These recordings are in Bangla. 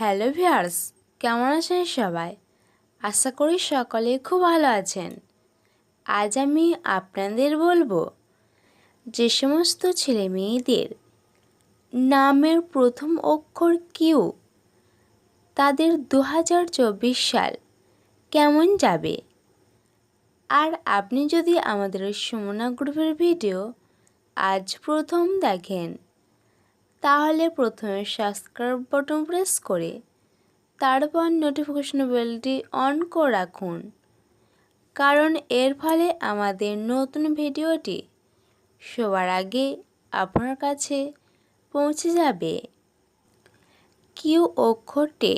হ্যালো ভিয়ার্স কেমন আছেন সবাই? আশা করি সকলে খুব ভালো আছেন। আজ আমি আপনাদের বলব যে সমস্ত ছেলে মেয়েদের নামের প্রথম অক্ষর কিউ, তাদের দু হাজার চব্বিশ সাল কেমন যাবে? আর আপনি যদি আমাদের সুমনা গ্রুপের ভিডিও আজ প্রথম দেখেন তাহলে প্রথমে সাবস্ক্রাইব বাটন প্রেস করে তারপর নোটিফিকেশন বেলটি অন করে রাখুন। কারণ এর ফলে আমাদের নতুন ভিডিওটি সবার আগে আপনার কাছে পৌঁছে যাবে। কিউ অক্ষরটি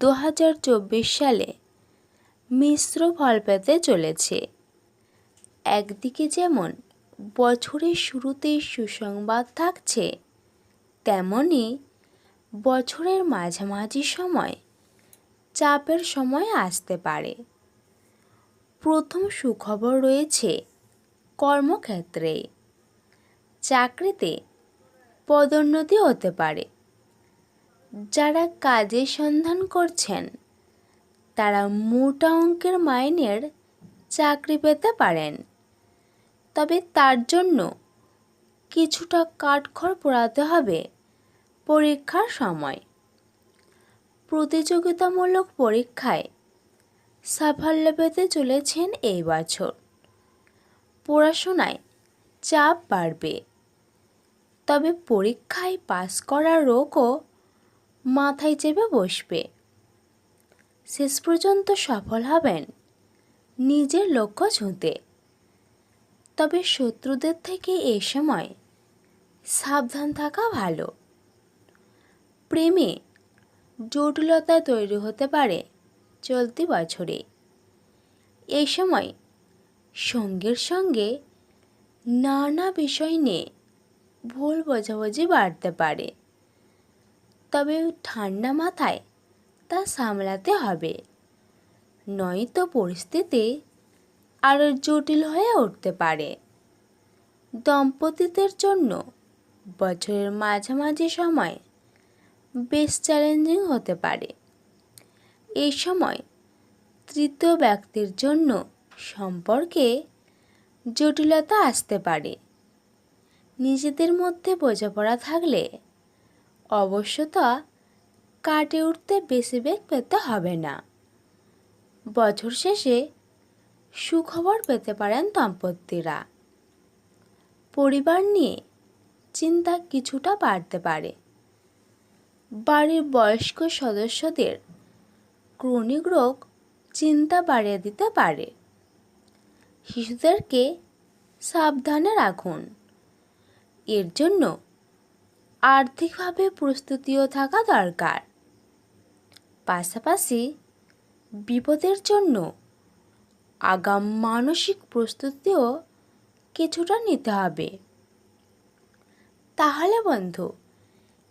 দু হাজার চব্বিশ সালে মিশ্র ফল পেতে চলেছে। একদিকে যেমন বছরের শুরুতেই সুসংবাদ থাকছে তেমনি বছরের মাঝামাঝি সময় চাপের সময় আসতে পারে। প্রথম সুখবর রয়েছে কর্মক্ষেত্রে। চাকরিতে পদোন্নতি হতে পারে। যারা কাজের সন্ধান করছেন, তারা মোটা অঙ্কের মাইনের চাকরি পেতে পারেন। তবে তার জন্য কিছুটা কাঠখড় পোড়াতে হবে। পরীক্ষার সময়। প্রতিযোগিতামূলক পরীক্ষায় সাফল্য পেতে চলেছেন এই বছর। পড়াশোনায় চাপ বাড়বে, তবে পরীক্ষায় পাস করার রোগও মাথায় চেপে বসবে। শেষ পর্যন্ত সফল হবেন নিজের লক্ষ্য ছুঁতে। তবে শত্রুদের থেকে এ সময় সাবধান থাকা ভালো। প্রেমে জটিলতা তৈরি হতে পারে চলতি বছরে। এই সময় সঙ্গের সঙ্গে নানা বিষয় নিয়ে ভুল বোঝাবুঝি বাড়তে পারে। তবে ঠান্ডা মাথায় তা সামলাতে হবে। নয়তো পরিস্থিতি আরও জটিল হয়ে উঠতে পারে। দম্পতিদের জন্য বছরের মাঝামাঝি সময় বেশ চ্যালেঞ্জিং হতে পারে। এই সময় তৃতীয় ব্যক্তির জন্য সম্পর্কে জটিলতা আসতে পারে। নিজেদের মধ্যে বোঝাপড়া থাকলে অবশ্য তা কাটে উঠতে বেশি বেগ পেতে হবে না। বছর শেষে সুখবর পেতে পারেন দম্পতিরা। পরিবার নিয়ে চিন্তা কিছুটা বাড়তে পারে। বাড়ির বয়স্ক সদস্যদের ক্রনিক রোগ চিন্তা বাড়িয়ে দিতে পারে। শিশুদেরকে সাবধানে রাখুন। এর জন্য আর্থিকভাবে প্রস্তুতিও থাকা দরকার। পাশাপাশি বিপদের জন্য আগাম মানসিক প্রস্তুতিও কিছুটা নিতে হবে। তাহলে বন্ধু